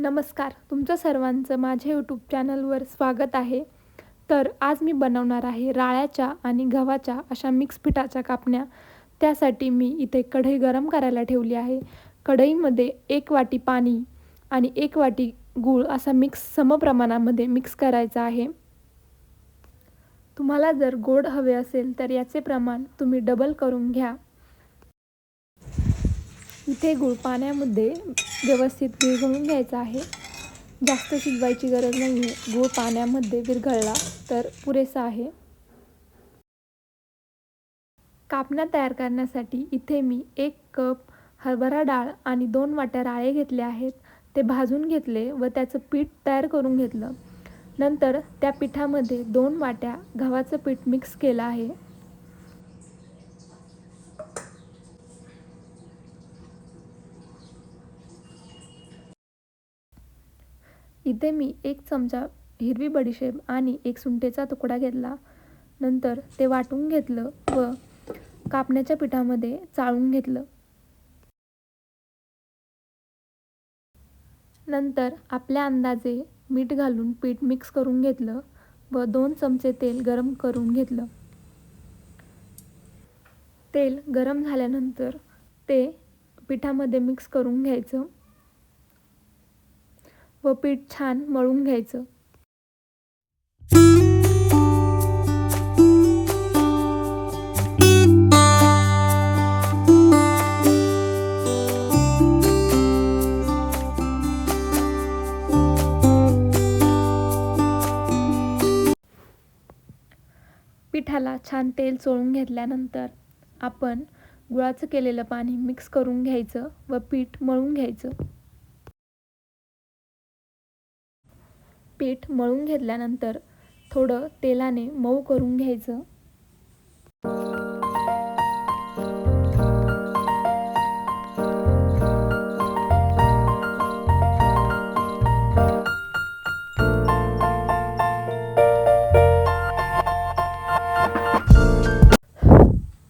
नमस्कार तुमचं सर्वांचं माझ्या यूट्यूब चॅनलवर स्वागत आहे. तर आज मी बनवणार आहे राळ्याच्या आणि गव्हाच्या अशा मिक्स पिठाच्या कापण्या. त्यासाठी मी इथे कढई गरम करायला ठेवली आहे. कढईमध्ये एक वाटी पाणी आणि एक वाटी गूळ असा मिक्स समप्रमाणामध्ये मिक्स करायचा आहे. तुम्हाला जर गोड हवे असेल तर याचे प्रमाण तुम्ही डबल करून घ्या. इथे गूळ पाण्यामध्ये व्यवस्थित विरघळून घ्यायचा आहे. जास्त शिजवायची गरज नाही आहे गूळ पाण्यामध्ये विरघळला तर पुरेसा आहे. कापण्या तयार करण्यासाठी इथे मी एक कप हरभरा डाळ आणि दोन वाट्या राळे घेतले आहेत. ते भाजून घेतले व त्याचं पीठ तयार करून घेतलं. नंतर त्या पिठामध्ये दोन वाट्या गव्हाचं पीठ मिक्स केलं आहे. इथे मी एक चमचा हिरवी बडीशेप आणि एक सुंठेचा तुकडा घेतला. नंतर ते वाटून घेतलं व कापण्याच्या पिठामध्ये चाळून घेतलं. नंतर आपल्या अंदाजे मीठ घालून पीठ मिक्स करून घेतलं व दोन चमचे तेल गरम करून घेतलं. तेल गरम झाल्यानंतर ते पिठामध्ये मिक्स करून घ्यायचं. व पीठ छान मळून घ्यायचं. पिठाला छान तेल चोळून घेतल्यानंतर आपण गुळाचं केलेलं पाणी मिक्स करून घ्यायचं व पीठ मळून घ्यायचं. पीठ मळून घेतल्यानंतर थोडं तेलाने मऊ करून घ्यायचं.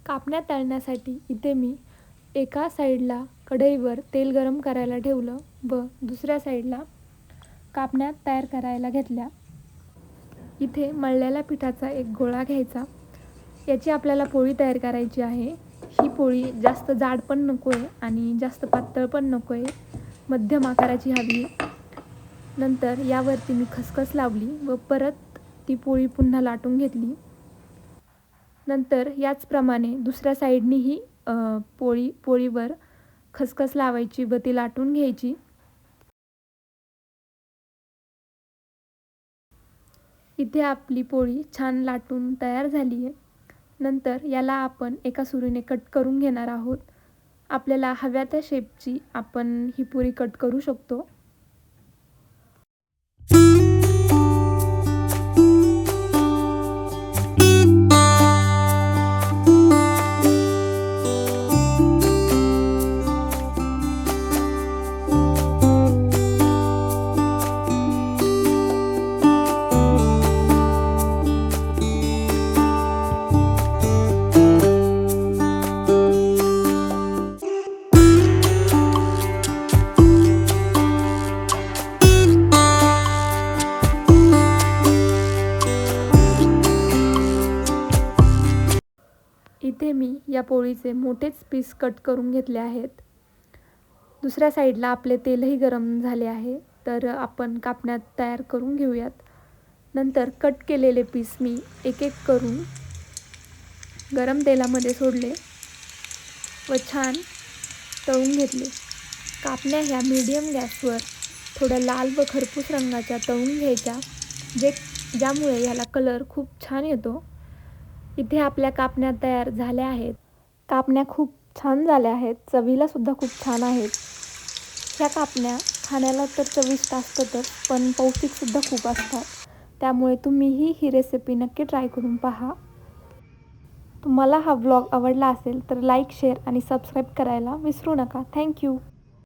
कापण्या तळण्यासाठी इथे मी एका साईडला कढईवर तेल गरम करायला ठेवलं व दुसऱ्या साईडला कापण्या तयार करायला घेतल्या. इथे मळलेल्या पिठाचा एक गोळा घ्यायचा. याची आपल्याला पोळी तयार करायची आहे. ही पोळी जास्त जाड पण नको आहे आणि जास्त पातळ पण नको आहे मध्यम आकाराची हवी. नंतर यावरती मी खसखस लावली व परत ती पोळी पुन्हा लाटून घेतली. नंतर याचप्रमाणे दुसऱ्या साईडनीही पोळी पोळीवर खसखस लावायची व ती लाटून घ्यायची. इथे आपली पोळी छान लाटून तयार झाली आहे. नंतर याला आपण एका सुरीने कट करून घेणार आहोत. आपल्याला हव्या त्या शेपची आपण ही पुरी कट करू शकतो. इथे मी या पोळीचे मोठेच पीस कट करून घेतले आहेत. दुसऱ्या साईडला आपले तेलही गरम झाले आहे तर आपण कापण्यात तयार करून घेऊयात. नंतर कट केलेले पीस मी एक एक करून गरम तेलामध्ये सोडले व छान तळून घेतले. कापण्या ह्या मीडियम गॅसवर थोड्या लाल व खरपूस रंगाच्या तळून घ्यायच्या जे ज्यामुळे ह्याला कलर खूप छान येतो. इथे आपल्या कापण्या तयार झाल्या आहेत. कापण्या खूप छान झाल्या आहेत. चवीलासुद्धा खूप छान आहेत. ह्या कापण्या खाण्याला तर चविष्ट असतातच पण पौष्टिकसुद्धा खूप असतात. त्यामुळे तुम्हीही ही रेसिपी नक्की ट्राय करून पहा. तुम्हाला हा व्लॉग आवडला असेल तर लाईक शेअर आणि सबस्क्राईब करायला विसरू नका. थँक्यू